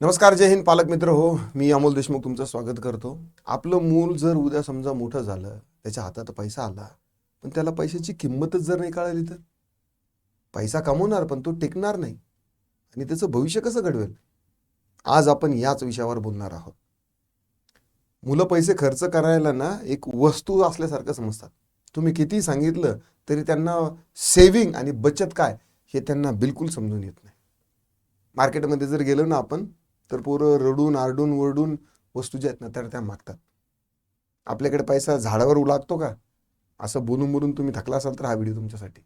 नमस्कार जय हिंद पालक मित्र हो. मी अमोल देशमुख तुमचं स्वागत करतो. आपलं मूल जर उद्या समजा मोठं झालं त्याच्या हातात पैसा आला पण त्याला पैशाची किंमतच जर नाही कळाली तर? पैसा कमवणार पण तो टिकणार नाही. आणि त्याचं भविष्य कसं घडवेल? आज आपण याच विषयावर बोलणार आहोत. मुलं पैसे खर्च करायला ना एक वस्तू असल्यासारखं समजतात. तुम्ही किती सांगितलं तरी त्यांना सेविंग आणि बचत काय हे त्यांना बिलकुल समजून येत नाही. मार्केटमध्ये जर गेलो ना आपण तर पोरं रडून आरडून ओरडून वस्तू ज्या आहेत ना तर त्या मागतात. आपल्याकडे पैसा झाडावर उलागतो का? असं बोलून बोलून तुम्ही थकला असाल तर हा व्हिडिओ तुमच्यासाठी.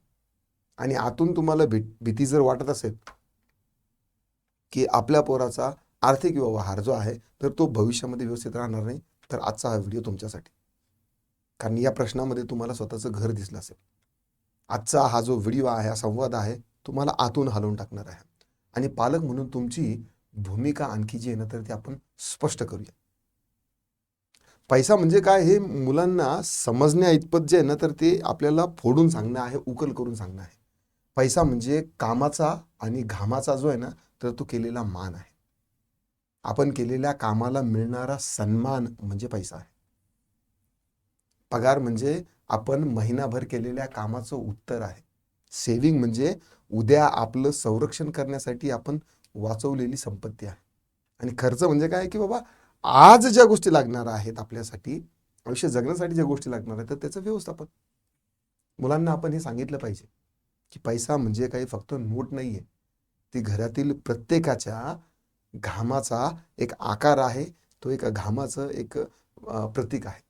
आणि आतून तुम्हाला भी भीती जर वाटत असेल की आपल्या पोराचा आर्थिक व्यवहार जो आहे तर तो भविष्यामध्ये व्यवस्थित राहणार नाही तर आजचा हा व्हिडिओ तुमच्यासाठी. कारण या प्रश्नामध्ये तुम्हाला स्वतःचं घर दिसलं असेल. आजचा हा जो व्हिडिओ आहे हा संवाद आहे तुम्हाला आतून हलवून टाकणार आहे. आणि पालक म्हणून तुमची भूमिका आणखी जी आहे ना तर ती आपण स्पष्ट करूया. पैसा म्हणजे काय हे मुलांना समजण्या इतपत जे आहे ना तर ते आपल्याला फोडून सांगणं आहे उकल करून सांगणं आहे. पैसा म्हणजे कामाचा आणि घामाचा जो आहे ना तर तो केलेला मान आहे. आपण केलेल्या कामाला मिळणारा सन्मान म्हणजे पैसा आहे. पगार म्हणजे आपण महिनाभर केलेल्या कामाचं उत्तर आहे. सेविंग म्हणजे उद्या आपलं संरक्षण करण्यासाठी आपण वाचवलेली संपत्ती आहे. आणि खर्च म्हणजे काय की बाबा आज ज्या गोष्टी लागणार आहेत आपल्यासाठी आयुष्य जगण्यासाठी ज्या गोष्टी लागणार आहेत तर त्याचं व्यवस्थापन. मुलांना आपण हे सांगितलं पाहिजे की पैसा म्हणजे काही फक्त नोट नाही आहे ती घरातील प्रत्येकाच्या घामाचा एक आकार आहे. तो एक घामाचं एक प्रतीक आहे.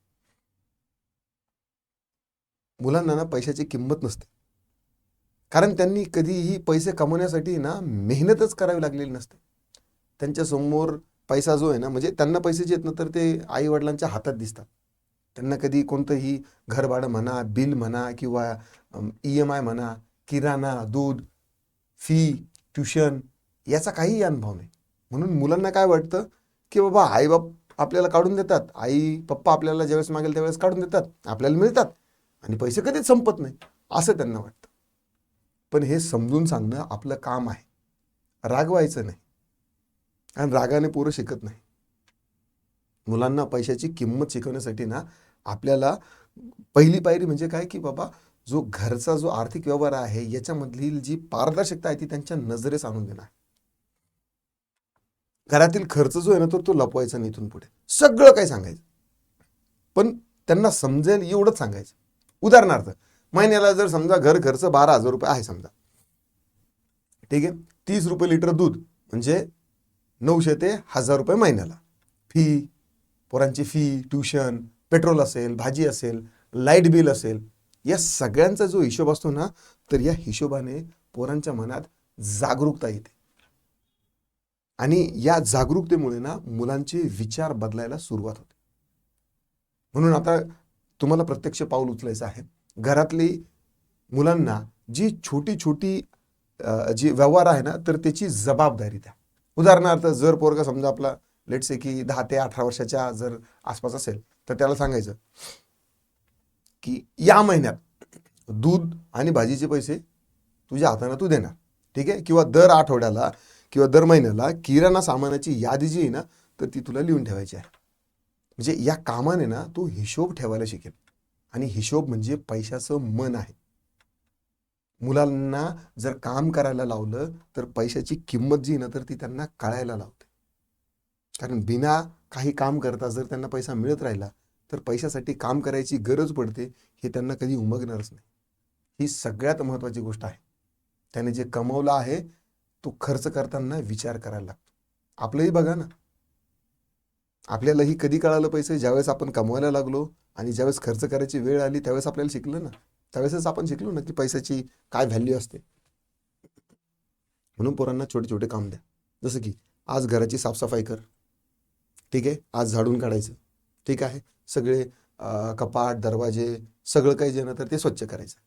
मुलांना ना पैशाची किंमत नसते. कारण त्यांनी कधीही पैसे कमवण्यासाठी ना मेहनतच करावी लागलेली नसते. त्यांच्यासमोर पैसा जो आहे ना म्हणजे त्यांना पैसे जे आहेत ना तर ते आई वडिलांच्या हातात दिसतात. त्यांना कधी कोणतंही घरभाडं म्हणा बिल म्हणा किंवा ई एम आय म्हणा किराणा दूध फी ट्युशन याचा काहीही अनुभव नाही. म्हणून मुलांना काय वाटतं की बाबा आई बाप आपल्याला काढून देतात. आई पप्पा आपल्याला ज्यावेळेस मागेल त्यावेळेस काढून देतात. आपल्याला मिळतात. आणि पैसे कधीच संपत नाही असं त्यांना वाटतं. पण हे समजून सांगणं आपलं काम आहे. रागवायचं नाही. आणि रागाने पोरं शिकत नाही. मुलांना पैशाची किंमत शिकवण्यासाठी ना आपल्याला पहिली पायरी म्हणजे काय की बाबा जो घरचा जो आर्थिक व्यवहार आहे याच्यामधली जी पारदर्शकता आहे ती त्यांच्या नजरेस आणून देणार. घरातील खर्च जो आहे ना तर तो लपवायचा नाही इथून पुढे. सगळं काही सांगायचं. पण त्यांना समजेल एवढंच सांगायचं. उदाहरणार्थ महिन्याला जर समजा घर खर्च बारा हजार रुपये आहे समजा. ठीक आहे? तीस रुपये लिटर दूध म्हणजे नऊशे ते हजार रुपये महिन्याला. फी पोरांची फी ट्युशन पेट्रोल असेल भाजी असेल लाइट बिल असेल या सगळ्यांचा जो हिशोब असतो ना तर या हिशोबाने पोरांच्या मनात जागरूकता येते. आणि या जागरूकतेमुळे ना मुलांचे विचार बदलायला सुरुवात होते. म्हणून आता तुम्हाला प्रत्यक्ष पाऊल उचलायचं आहे. घरातली मुलांना जी छोटी छोटी जी व्यवहार आहे ना तर त्याची जबाबदारी द्या. उदाहरणार्थ जर पोरगा समजा आपला लेट्स से की दहा ते अठरा वर्षाच्या जर आसपास असेल तर त्याला सांगायचं की या महिन्यात दूध आणि भाजीचे पैसे तुझ्या हाताने तू देणार. ठीक आहे? किंवा दर आठवड्याला किंवा दर महिन्याला किराणा सामानाची यादी जी आहे ना तर ती तुला लिहून ठेवायची आहे. म्हणजे या कामाने ना तू हिशोब ठेवायला शिकेल. आणि हिशोब म्हणजे पैशाचं मन आहे. मुलांना जर काम करायला लावलं तर पैशाची किंमत जी ना तर ती त्यांना कळायला लावते. कारण बिना काही काम करता जर त्यांना पैसा मिळत राहिला तर पैशासाठी काम करायची गरज पडते हे त्यांना कधी उमगणारच नाही. ही सगळ्यात महत्त्वाची गोष्ट आहे. त्याने जे कमवलं आहे तो खर्च करताना विचार करायला लागतो. आपलंही बघा ना. आपल्यालाही कधी कळालं पैसे? ज्यावेळेस आपण कमवायला लागलो आणि ज्यावेळेस खर्च करायची वेळ आली त्यावेळेस आपल्याला शिकलं ना. त्यावेळेसच आपण शिकलो ना की पैशाची काय व्हॅल्यू असते. म्हणून पोरांना छोटे छोटे काम द्या. जसं की आज घराची साफसफाई कर. ठीक आहे? आज झाडून काढायचं. ठीक आहे? सगळे कपाट दरवाजे सगळं काही जे ना तर ते स्वच्छ करायचं.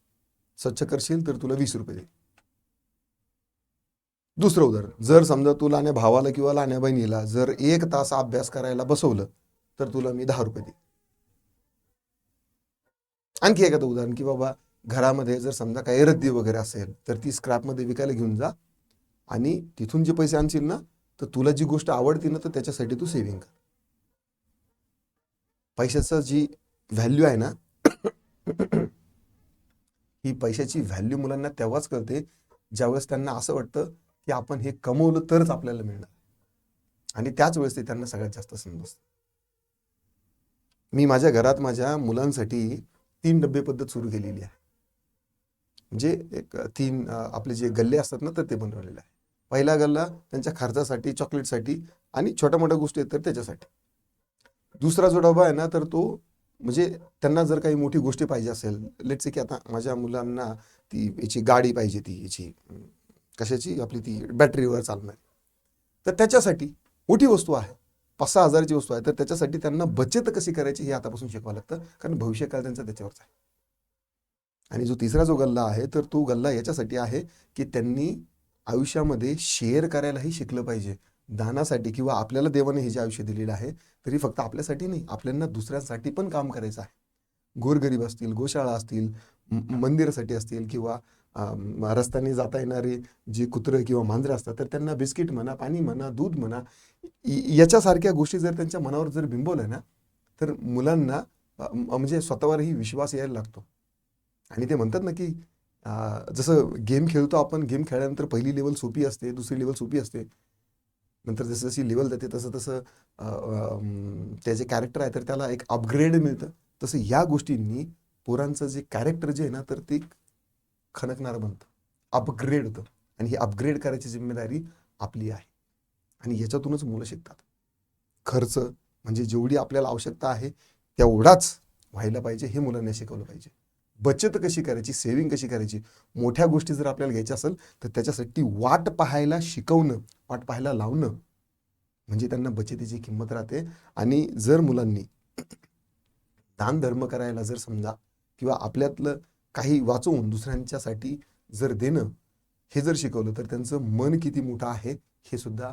स्वच्छ करशील तर तुला वीस रुपये देईल. दुसरं उदाहरण. जर समजा तू लहान्या भावाला किंवा लाण्या बहिणीला जर एक तास अभ्यास करायला बसवलं तर तुला मी दहा रुपये देईन. आणखी एखादं उदाहरण की बाबा घरामध्ये जर समजा काही रद्दी वगैरे असेल तर ती स्क्रॅपमध्ये विकायला घेऊन जा. आणि तिथून जे पैसे आणशील ना तर तुला जी गोष्ट आवडते ना तर त्याच्यासाठी तू सेव्हिंग कर. पैशाचं जी व्हॅल्यू आहे ना ही पैशाची व्हॅल्यू मुलांना तेव्हाच कळते ज्यावेळेस त्यांना असं वाटतं की आपण हे कमवलं तरच आपल्याला मिळणार. आणि त्याच वेळेस ते त्यांना सगळ्यात जास्त समजतं मी माझ्या घरात माझ्या मुलांसाठी तीन डब्बे पद्धत सुरू केलेली आहे. म्हणजे एक तीन आपले जे गल्ले असतात ना तर ते बनवलेले आहे. पहिला गल्ला त्यांच्या खर्चासाठी चॉकलेटसाठी आणि छोट्या मोठ्या गोष्टी आहेत तर त्याच्यासाठी. दुसरा जो डबा आहे ना तर तो म्हणजे त्यांना जर काही मोठी गोष्टी पाहिजे असेल लेट्स की आता माझ्या मुलांना ती याची गाडी पाहिजे ती याची कशाची? आपली ती बॅटरीवर चालणारी. तर त्याच्यासाठी मोठी वस्तू आहे. पाच सहा हजाराची वस्तू आहे तर त्याच्यासाठी त्यांना बचत कशी करायची हे आतापासून शिकवावं लागतं कारण भविष्यकाळ त्यांचा त्याच्यावरच आहे. आणि जो तिसरा जो गल्ला आहे तर तो गल्ला याच्यासाठी आहे की त्यांनी आयुष्यामध्ये शेअर करायलाही शिकलं पाहिजे. दानासाठी किंवा आपल्याला देवाने हे जे आयुष्य दिलेलं आहे तरी फक्त आपल्यासाठी नाही आपल्याला दुसऱ्यांसाठी पण काम करायचं आहे. गोरगरीब असतील गोशाळा असतील मंदिरासाठी असतील किंवा रस्त्याने जाता येणारी जी कुत्रं किंवा मांजरं असतात तर त्यांना बिस्किट म्हणा पाणी म्हणा दूध म्हणा याच्यासारख्या गोष्टी जर त्यांच्या मनावर जर बिंबवल्या ना तर मुलांना म्हणजे स्वतःवरही विश्वास यायला लागतो. आणि ते म्हणतात ना की जसं गेम खेळतो आपण गेम खेळल्यानंतर पहिली लेवल सोपी असते दुसरी लेवल सोपी असते. नंतर जसं जशी लेवल जाते तसं तसं त्याचे कॅरेक्टर आहे तर त्याला एक अपग्रेड मिळतं. तसं या गोष्टींनी पोरांचं जे कॅरेक्टर जे आहे ना तर ते खणकणारं बनतं. अपग्रेड होतं. आणि ही अपग्रेड करायची जिम्मेदारी आपली आहे. आणि याच्यातूनच मुलं शिकतात. खर्च म्हणजे जेवढी आपल्याला आवश्यकता आहे तेवढाच व्हायला पाहिजे हे मुलांना शिकवलं पाहिजे. बचत कशी करायची सेव्हिंग कशी करायची मोठ्या गोष्टी जर आपल्याला घ्यायच्या असेल तर त्याच्यासाठी वाट पाहायला शिकवणं वाट पाहायला लावणं म्हणजे त्यांना बचतीची किंमत राहते. आणि जर मुलांनी दान धर्म करायला जर समजा किंवा आपल्यातलं काही वाचून दुसऱ्यांच्यासाठी जर देणं हे जर शिकवलं तर त्यांचं मन किती मोठं आहे हे सुद्धा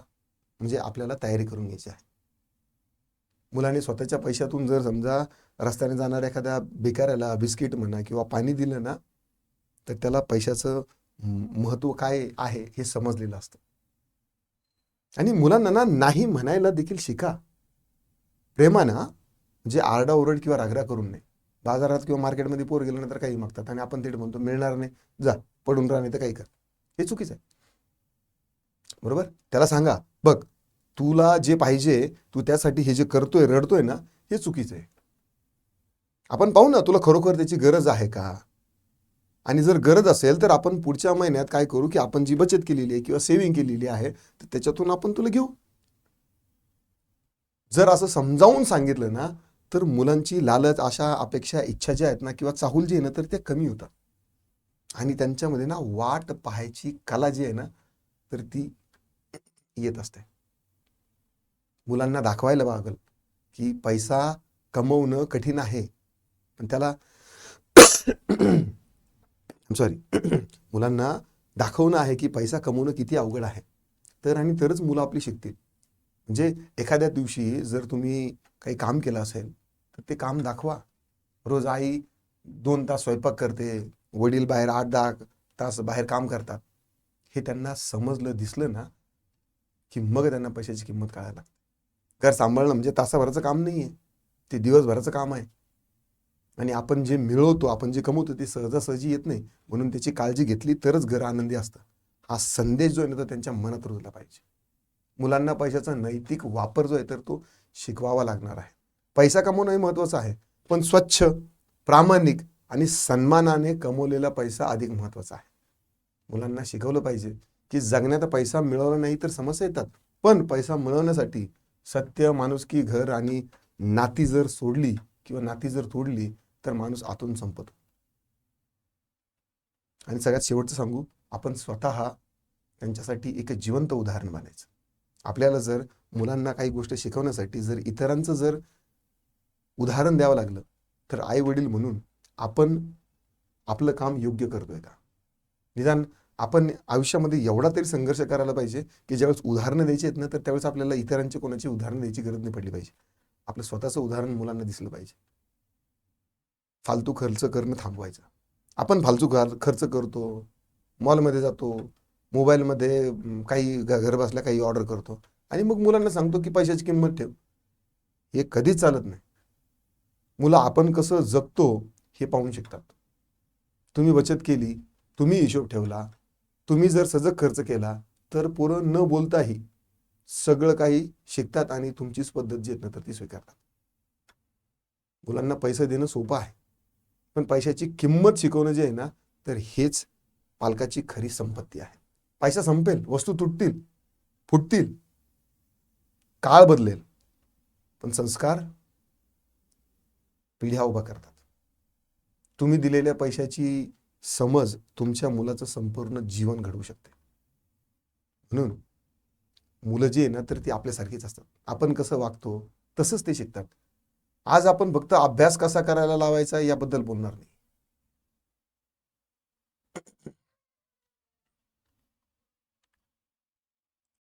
म्हणजे आपल्याला तयारी करून घ्यायची आहे. मुलाने स्वतःच्या पैशातून जर समजा रस्त्याने जाणाऱ्या एखाद्या भिकाऱ्याला बिस्किट म्हणा किंवा पाणी दिलं ना तर त्याला पैशाचं महत्त्व काय आहे हे समजलेलं असतं. आणि मुलांना ना नाही म्हणायला देखील शिका. प्रेमाना म्हणजे आरडाओरड किंवा रागरा करून नाही बाजारात किंवा मार्केटमध्ये पोर गेल्यानंतर काही मागतात आणि आपण ते म्हणतो मिळणार नाही जा पडून राहा नाही तर काही कर. हे चुकीचं आहे. बरोबर? त्याला सांगा बघ तुला जे पाहिजे तू त्यासाठी हे जे करतोय रडतोय ना हे चुकीचं आहे. आपण पाहू ना तुला खरोखर त्याची गरज आहे का? आणि जर गरज असेल तर आपण पुढच्या महिन्यात काय करू की आपण जी बचत केलेली आहे किंवा सेव्हिंग केलेली आहे तर त्याच्यातून आपण तुला घेऊ. जर असं समजावून सांगितलं ना तर मुलांची लालच आशा अपेक्षा इच्छा ज्या आहेत ना किंवा चाहूल जे आहे ना तर त्या कमी होतात. आणि त्यांच्यामध्ये ना वाट पाहायची कला जी आहे ना तर ती येत असते. मुलांना दाखवायला लागल की पैसा कमवणं कठीण आहे. पण त्याला सॉरी मुलांना दाखवणं आहे की पैसा कमवणं किती अवघड आहे. तर आणि तरच मुलं आपली शिकतील. म्हणजे एखाद्या दिवशी जर तुम्ही काही काम केलं असेल ते काम दाखवा. रोज आई दोन तास स्वयंपाक करते वडील बाहेर आठ दहा तास बाहेर काम करतात. हे त्यांना समजलं दिसलं ना की मग त्यांना पैशाची किंमत कळायला लागते. घर सांभाळणं म्हणजे तासाभराचं काम नाही आहे ते दिवसभराचं काम आहे. आणि आपण जे मिळवतो आपण जे कमवतो ते सहजासहजी येत नाही. म्हणून त्याची काळजी घेतली तरच घर आनंदी असतं. हा संदेश जो आहे ना तो त्यांच्या मनात रुजला पाहिजे. मुलांना पैशाचा नैतिक वापर जो आहे तर तो शिकवावा लागणार आहे. पैसा कमवणं हे महत्त्वाचं आहे. पण स्वच्छ प्रामाणिक आणि सन्मानाने कमवलेला पैसा अधिक महत्त्वाचा आहे. मुलांना शिकवलं पाहिजे की जगण्यात पैसा मिळवला नाही तर समस्या येतात. पण पैसा मिळवण्यासाठी सत्य माणुसकी घर आणि नाती जर सोडली किंवा नाती जर तोडली तर माणूस आतून संपतो. आणि सगळ्यात शेवटचं सांगू आपण स्वतः त्यांच्यासाठी एक जिवंत उदाहरण बनायचं. आपल्याला जर मुलांना काही गोष्ट शिकवण्यासाठी जर इतरांचं जर उदाहरण द्यावं लागलं. तर आई वडील म्हणून आपण आपलं काम योग्य करतोय का? निदान आपण आयुष्यामध्ये एवढा तरी संघर्ष करायला पाहिजे की ज्यावेळेस उदाहरणं द्यायची आहेत ना तर त्यावेळेस आपल्याला इतरांची कोणाची उदाहरणं द्यायची गरज नाही पडली पाहिजे. आपलं स्वतःचं उदाहरण मुलांना दिसलं पाहिजे. फालतू खर्च करणं थांबवायचं. आपण फालतू खर्च करतो मॉलमध्ये जातो मोबाईलमध्ये काही घर बसल्या काही ऑर्डर करतो. आणि मग मुलांना सांगतो की पैशाची किंमत ठेव. हे कधीच चालत नाही. मुलं आपण कसं जगतो हे पाहून शिकतात. तुम्ही बचत केली तुम्ही हिशोब ठेवला तुम्ही जर सजग खर्च केला तर पोरं न बोलताही सगळं काही शिकतात आणि तुमचीच पद्धत जी आहेत ना तर ती स्वीकारतात. मुलांना पैसे देणं सोपं आहे पण पैशाची किंमत शिकवणं जे आहे ना तर हेच पालकाची खरी संपत्ती आहे. पैसा संपेल वस्तू तुटतील फुटतील काळ बदलेल पण संस्कार पिढ्या उभा करतात. तुम्ही दिलेल्या पैशाची समज तुमच्या मुलाचं संपूर्ण जीवन घडवू शकते. म्हणून मुलं जे ना तर ती आपल्यासारखीच असतात. आपण कसं वागतो तसंच ते शिकतात. आज आपण फक्त अभ्यास कसा करायला लावायचा याबद्दल बोलणार नाही.